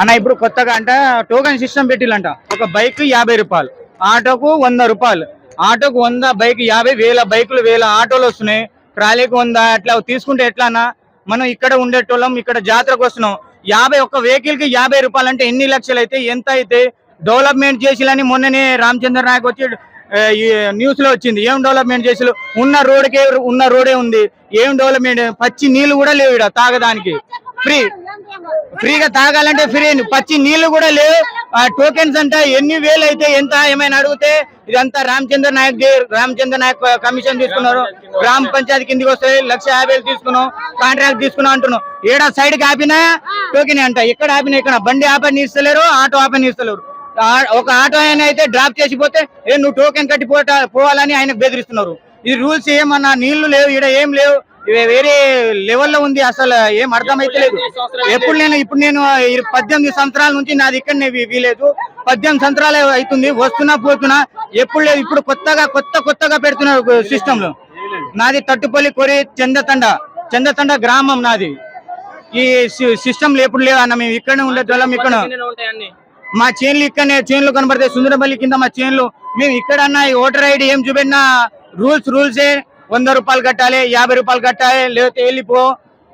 అన్న ఇప్పుడు కొత్తగా అంట టోకెన్ సిస్టమ్ పెట్టిల్లంట. ఒక బైక్ యాభై రూపాయలు ఆటోకు వంద రూపాయలు. ఆటోకు వంద బైక్ యాభై వేల బైకులు వేల ఆటోలు వస్తున్నాయి. ట్రాలీకి వంద అట్లా తీసుకుంటే ఎట్లా అన్న? మనం ఇక్కడ ఉండేటోళ్ళం ఇక్కడ జాతరకు వస్తున్నాం. యాభై ఒక్క వెహికల్కి యాభై రూపాయలు అంటే ఎన్ని లక్షలు అయితే ఎంత అయితే డెవలప్మెంట్ చేసిలని మొన్ననే రామచంద్ర నాయక్ వచ్చి న్యూస్లో వచ్చింది. ఏం డెవలప్మెంట్ చేసి ఉన్న రోడ్కే ఉన్న రోడే ఉంది. ఏం డెవలప్మెంట్? పచ్చి నీళ్ళు కూడా లేవు ఇక్కడ తాగడానికి. ఫ్రీ. ఫ్రీగా తాగాలంటే ఫ్రీ. పచ్చి నీళ్ళు కూడా లేవు. ఆ టోకెన్స్ అంటే ఎన్ని వేలు అయితే ఎంత ఏమైనా అడిగితే ఇదంతా రామచంద్ర నాయక్ రామచంద్ర నాయక్ కమిషన్ తీసుకున్నారు. గ్రామ పంచాయతీ కిందికి వస్తాయి. లక్ష యాభై వేలు తీసుకున్నాం. కాంట్రాక్ట్ తీసుకున్నాం అంటున్నాం. ఏడ సైడ్కి ఆపినా టోకెన్ అంట. ఎక్కడ ఆపినా ఇక్కడ బండి ఆపని ఇస్తలేరు ఆటో ఆపని ఇస్తలేరు ఆ- ఒక ఆటో ఆయన అయితే డ్రాప్ చేసిపోతే ఏ నువ్వు టోకెన్ కట్టి పోవాలని ఆయన బెదిరిస్తున్నారు. ఇది రూల్స్ ఏమన్నా నీళ్ళు లేవు ఇక్కడ ఏం లేవు. వేరే లెవెల్లో ఉంది అసలు ఏం అర్థమైతే లేదు ఎప్పుడు నేను ఇప్పుడు నేను పద్దెనిమిది సంవత్సరాల నుంచి నాది ఇక్కడ వీలేదు. పద్దెనిమిది సంవత్సరాలు అవుతుంది. వస్తున్నా పోతున్నా ఎప్పుడు లేదు. ఇప్పుడు కొత్తగా కొత్త కొత్తగా పెడుతున్నారు సిస్టమ్లో నాది తట్టుపల్లి కొరి చందతండ. చందతండ గ్రామం నాది. ఈ సిస్టమ్ ఎప్పుడు లేవు అన్న మేము ఇక్కడనే ఉండేటోళ్ళం ఇక్కడ మా చేన్లు ఇక్కడనే చేన్లు కనబడతాయి. సుందరపల్లి కింద మా చేన్లు. మేము ఇక్కడ అన్న ఓటర్ ఐడి ఏం చూపెట్టినా రూల్స్ రూల్సే. వంద రూపాయలు కట్టాలి యాభై రూపాయలు కట్టాలి లేకపోతే వెళ్ళిపో.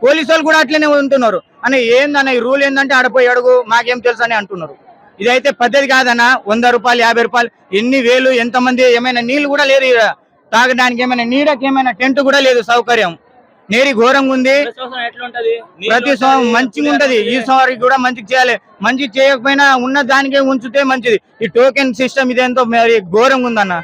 పోలీసు వాళ్ళు కూడా అట్లనే ఉంటున్నారు. అని ఏందన్న ఈ రూల్ ఏంటంటే ఆడపోయి అడుగు మాకేం తెలుసు అని అంటున్నారు. ఇదైతే పద్ధతి కాదన్న. వంద రూపాయలు యాభై రూపాయలు ఎన్ని వేలు ఎంతమంది ఏమైనా నీళ్ళు కూడా లేదు ఈడ. తాగడానికి ఏమైనా నీడకి ఏమైనా టెంట్ కూడా లేదు సౌకర్యం. నేరి ఘోరంగా ఉంది. ప్రతి సంవత్సరం మంచిగా ఉంటది. ఈ సంవత్సరం కూడా మంచిగా చేయాలి. మంచి చేయకపోయినా ఉన్న దానికే ఉంచితే మంచిది. ఈ టోకెన్ సిస్టమ్ ఇదేంతో మరి ఘోరంగా ఉందన్న.